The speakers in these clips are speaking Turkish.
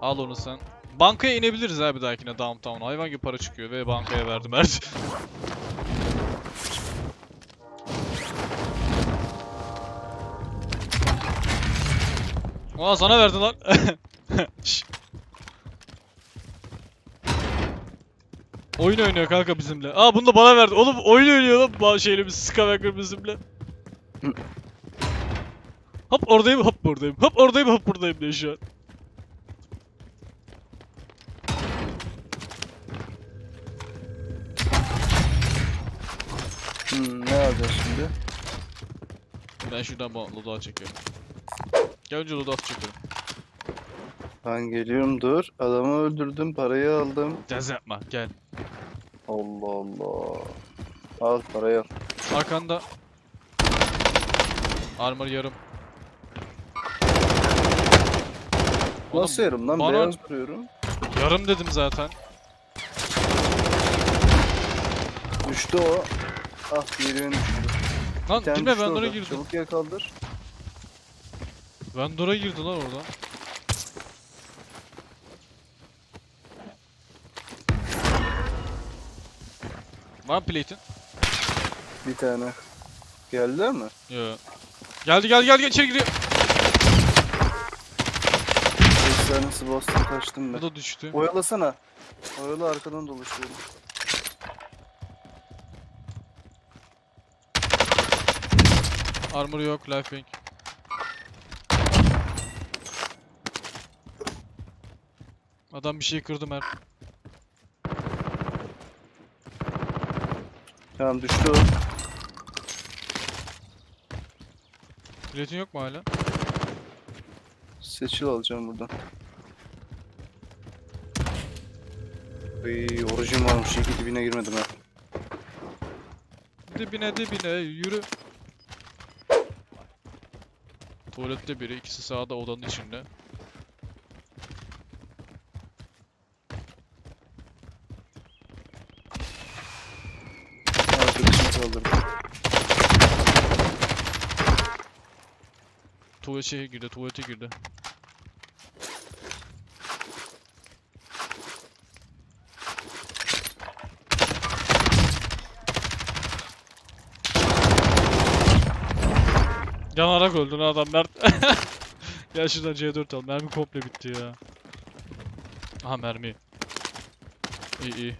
Al onu sen. Bankaya inebiliriz abi dahakine downtown. Hayvan gibi para çıkıyor ve bankaya verdim her Aa sana verdi lan. Oyun oynuyor kanka bizimle. Aa bunu da bana verdi. Oğlum oyun oynuyor lan şeyle biz Skywalker bizimle. hop oradayım hop buradayım. Hop oradayım hop buradayım diye şu an. Hmm, ne alacağız şimdi? Ben şuradan bu loadout çekiyorum. Gel önce loadout çekiyorum. Ben geliyorum dur. Adamı öldürdüm, parayı aldım. Caz yapma gel. Allah Allah. Al parayı al. Arkanda. Armor yarım. Oğlum, Nasıl yarım lan? bana- Beyaz duruyorum. Yarım dedim zaten. Düştü o. Ah diğeri düştü. Lan Bir tane girme düştü Vendor'a orada. girdi. Çabuk yer kaldır. Vendor'a girdi lan orada. Var mı plate'in? Bir tane. Geldiler mi? Yo. Geldi geldi geldi içeri giriyor. Efsanesi bastım kaçtım ben. Bu da düştü. Oyalasana. Oyala arkadan dolaşıyorum. Armor yok, life pink. Adam bir şey kırdı Mert. Tamam düştü o. Platin yok mu hala? Seçil alacağım buradan. Ay orucum varmış. İyi ki dibine girmedim ha. Dibine dibine yürü. Tuvalette biri, ikisi sağda odanın içinde. Tuvalet şeye girdi, tuvalete girdi. Yanarak öldü lan adam Mert. Gel şuradan C4 al. Mermi komple bitti ya. Aha mermi. İyi iyi.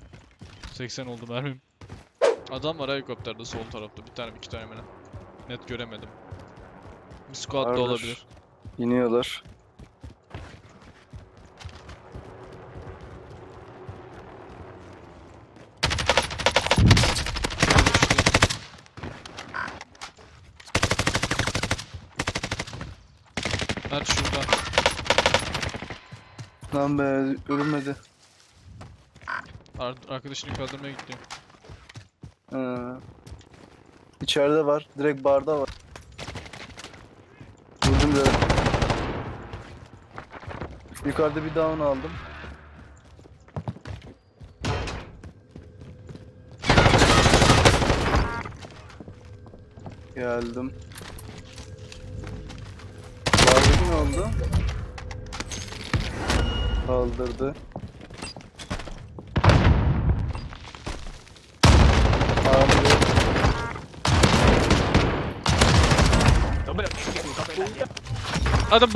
80 oldu mermim. Adam var helikopterde sol tarafta. Bir tane iki tane mi ne? Net göremedim. Bir squad da Vardır. olabilir. İniyorlar. Mert şuradan. Lan be ölmedi. Ar arkadaşını kaldırmaya gitti. Ha. İçeride var. Direkt barda var. Da. Yukarıda bir down aldım. Geldim. Bardaki ne oldu? Kaldırdı. Abi Adam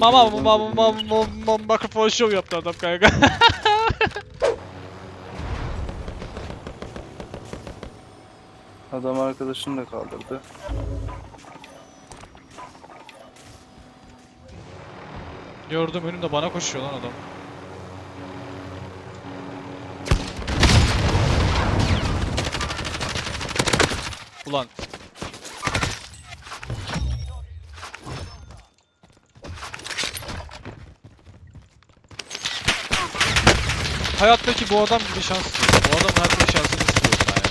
Mama mama mama mama mikrofon show yaptı adam kanka. Adam arkadaşını da kaldırdı. Gördüm önümde bana koşuyor lan adam. Ulan. Hayattaki bu adam bir şans. Bu adam hayattaki şansını istiyorum ben ya.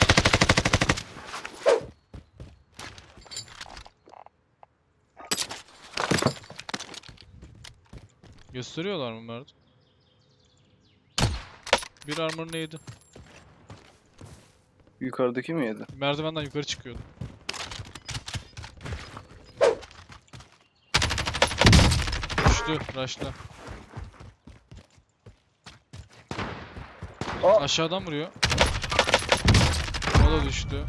Gösteriyorlar mı Mert? Bir armor neydi? Yukarıdaki mi yedi? Merdivenden yukarı çıkıyordu. Düştü. Rush'la. Aa! Aşağıdan vuruyor. O da düştü.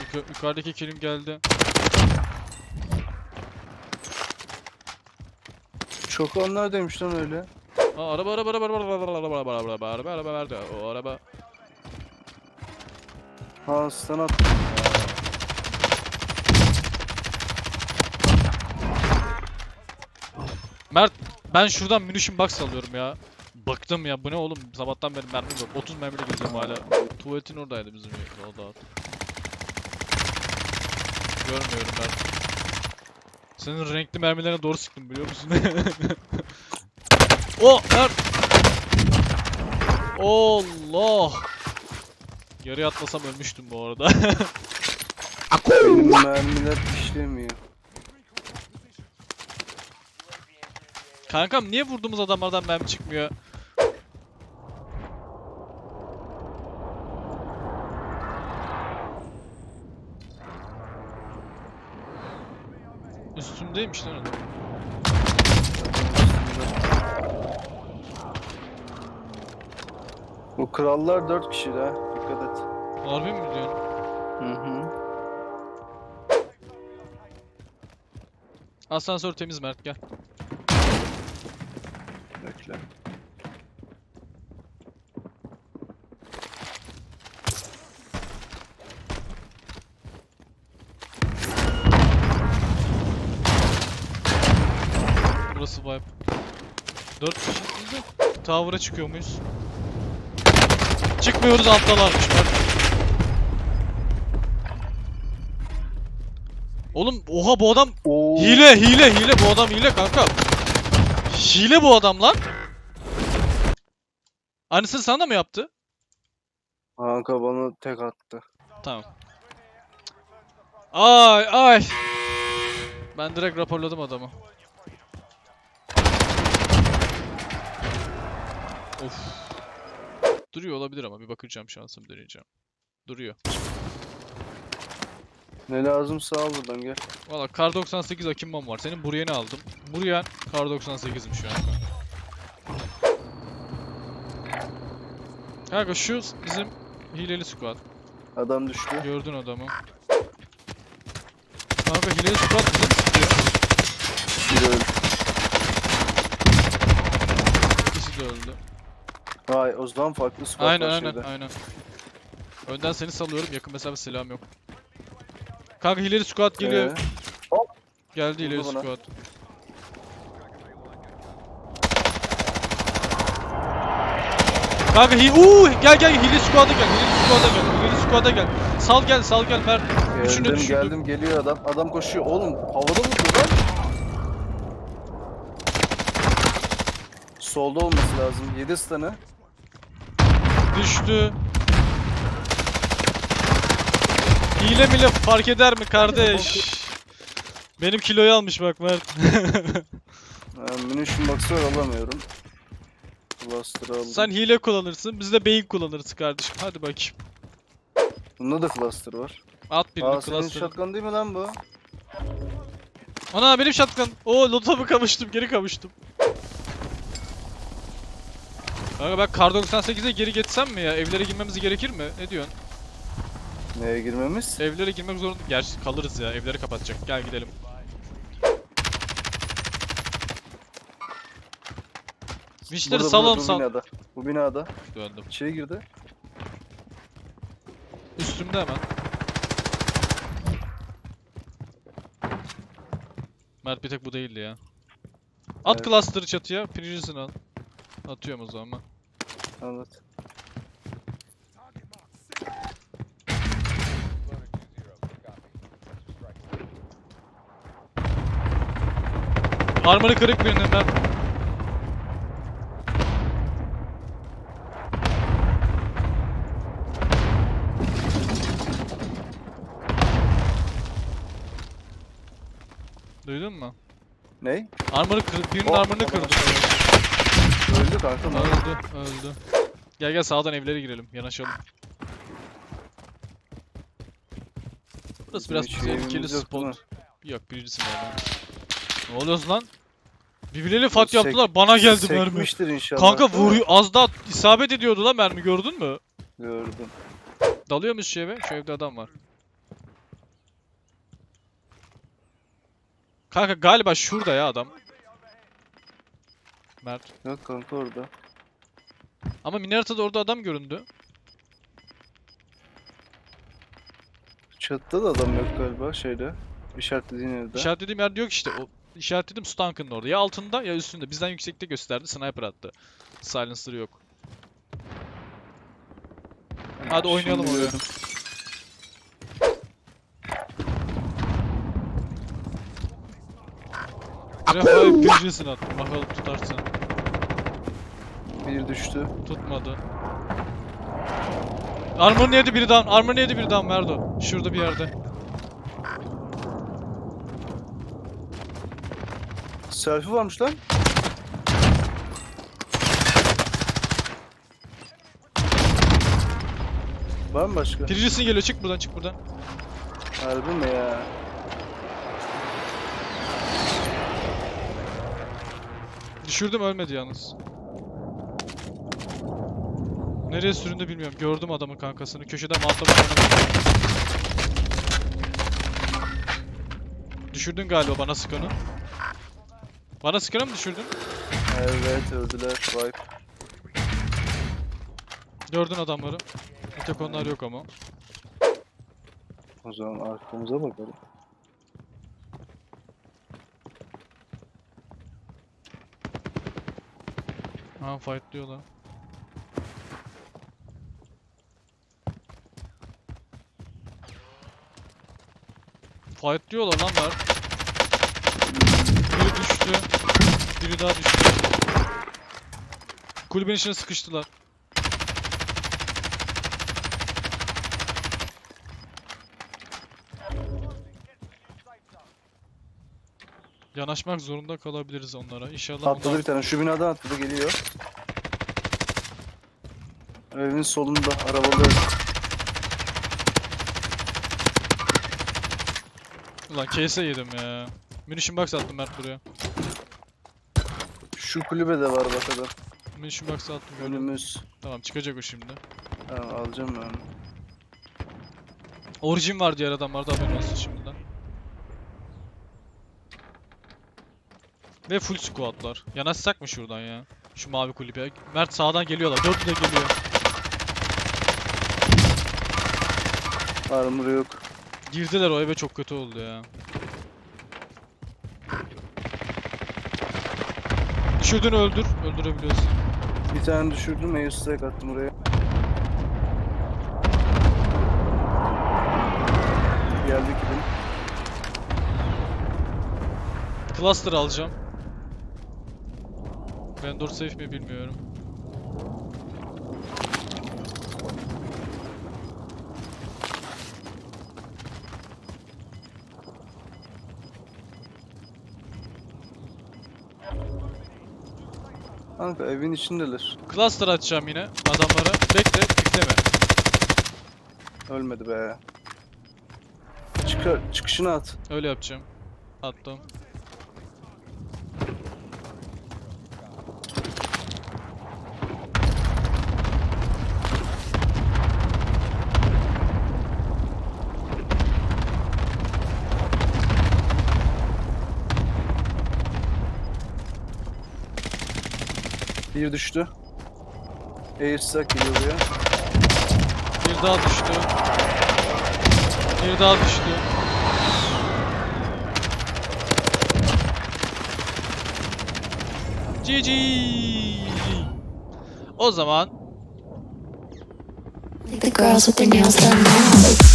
Yuka- yukarıdaki kilim geldi. Çok onlar demiş lan öyle. Aa, araba araba araba araba araba araba araba araba araba araba nerede? O araba. Ha stun attı. Mert ben şuradan munition box alıyorum ya. Baktım ya bu ne oğlum sabahtan beri mermi yok. 30 mermiyle geziyorum hala. Tuvaletin oradaydı bizim o da. Görmüyorum ben. Senin renkli mermilerine doğru sıktım biliyor musun? o Mert. Allah. Yarıya atlasam ölmüştüm bu arada. Benim mermiler işlemiyor. Kankam niye vurduğumuz adamlardan mermi çıkmıyor? Üstümdeymiş lan adam. Bu krallar 4 kişi de ha. Dikkat et. Harbi mi diyorsun? Hı hı. Asansör temiz Mert gel. Bekle. Burası vibe. 4 kişi miydi? Tower'a çıkıyor muyuz? Çıkmıyoruz alttalarmış Mert. Oğlum oha bu adam Oo. Hile hile hile bu adam hile kanka. Hile bu adam lan. Aynısını sana da mı yaptı? Kanka bana tek attı. Tamam. Ay ay. Ben direkt raporladım adamı. Of. Duruyor olabilir ama bir bakacağım şansım deneyeceğim. Duruyor. Ne lazımsa al buradan gel. Valla kar 98 Akimbom var. Senin Buryen'i aldım. Buryen kar 98'im şu an. Kanka şu bizim hileli squad. Adam düştü. Gördün adamı. Kanka hileli squad bize mi sıkıyor? Biri öldü. İkisi de öldü. Vay o zaman farklı squad Aynen var aynen şeyde. aynen. Önden seni salıyorum. Yakın mesafe silahım yok. Kanka hileli squad geliyor. Ee, Geldi hileli vurdu bana. squad. Kanka hi uuu gel gel hileli squad'a gel. Hileli squad'a gel. Hileli squad'a gel. Sal gel sal gel Mert. Düşündü geldim düşündü. geldim geliyor adam. Adam koşuyor. Oğlum havada vurdu lan. Solda olması lazım. 7 stun'ı. Düştü. Hile mile fark eder mi kardeş? Benim kiloyu almış bak Mert. Ha, munition box'ı var alamıyorum. Cluster'ı aldım. Sen hile kullanırsın, biz de beyin kullanırız kardeşim. Hadi bakayım. Bunda da cluster var. At birini Aa senin cluster. shotgun değil mi lan bu? Ana benim shotgun. Oo loot'a kavuştum, geri kavuştum. Kanka ben kar 98'e geri geçsem mi ya? Evlere girmemiz gerekir mi? Ne diyorsun? Neye girmemiz? Evlere girmek zorunda... Gerçi kalırız ya, evleri kapatacak. Gel gidelim. Witchleri Burada, salın burada, bu sal. binada. Bu binada. Döndüm. İçeri girdi. Üstümde hemen. Mert bir tek bu değildi ya. At Evet. cluster'ı çatıya, pirincisini al. Atıyorum o zaman ben. Anlat. Armor'ı kırık birinin ben. Duydun mu? Ney? Armor'ı kır, birinin Oh, armor'ını tamam. kırdım. Öldü kanka. Öldü, öldü. Gel gel sağdan evlere girelim, yanaşalım. Burası Bizim biraz hiç tehlikeli evimiz yok, değil mi? spot. Yok birincisi var. Ne oluyoruz lan? Birbirleriyle fight Sek- yaptılar, bana geldi mermi. Sekmiştir inşallah. Kanka değil mi? vuruyor, az daha isabet ediyordu lan mermi gördün mü? Gördüm. Dalıyor muyuz şu eve? Şu evde adam var. Kanka galiba şurada ya adam. Mert. Yok kanka orada. Ama Minarta'da orada adam göründü. Çatıda da adam yok galiba şeyde. İşaretlediğin yerde. İşaretlediğim yerde yok işte. O işaretledim Stank'ın orada. Ya altında ya üstünde. Bizden yüksekte gösterdi. Sniper attı. Silencer yok. Hadi oynayalım Şimdi Refah'ı gıcısını attım. Bakalım tutarsın. Bir düştü. Tutmadı. Armor yedi biri down. Armor yedi biri down Merdo. Şurada bir yerde. Selfie varmış lan. Var mı başka? Birincisin geliyor. Çık buradan çık buradan. Harbi mi ya? Düşürdüm ölmedi yalnız. Nereye süründü bilmiyorum. Gördüm adamın kankasını. Köşeden atlamış Düşürdün galiba bana sıkanı. Bana sıkanı mı düşürdün? Evet öldüler. Vay. Gördün adamları. Bir tek onlar yok ama. O zaman arkamıza bakalım. Ha fightlıyorlar. Fightlıyorlar lan var. Biri düştü. Biri daha düştü. Kulübenin içine sıkıştılar. Yanaşmak zorunda kalabiliriz onlara. İnşallah Atladı bir tane. Şu binadan atladı geliyor. Evin solunda arabalı. Ulan case yedim ya. Munition box attım Mert buraya. Şu kulübede var bak adam. Munition box attım gördüm. Önümüz. Tamam çıkacak o şimdi. Tamam alacağım ben. onu. Origin var diğer adamlarda haberin olsun şimdiden. Ve full squadlar. Yanaşsak mı şuradan ya? Şu mavi kulübe. Mert sağdan geliyorlar. Dördü de geliyor. Armor yok. Girdiler o eve çok kötü oldu ya. Düşürdün öldür. Öldürebiliyorsun. Bir tane düşürdüm. Airstrike attım oraya. Geldi kilim. Cluster alacağım. Vendor safe mi bilmiyorum. Kanka evin içindeler. Cluster atacağım yine adamlara. Bekle, bekleme. Ölmedi be. Çıkar, çıkışını at. Öyle yapacağım. Attım. Bir düştü. Airstrike geliyor buraya. Bir daha düştü. Bir daha düştü. GG. O zaman The girls with their nails done now.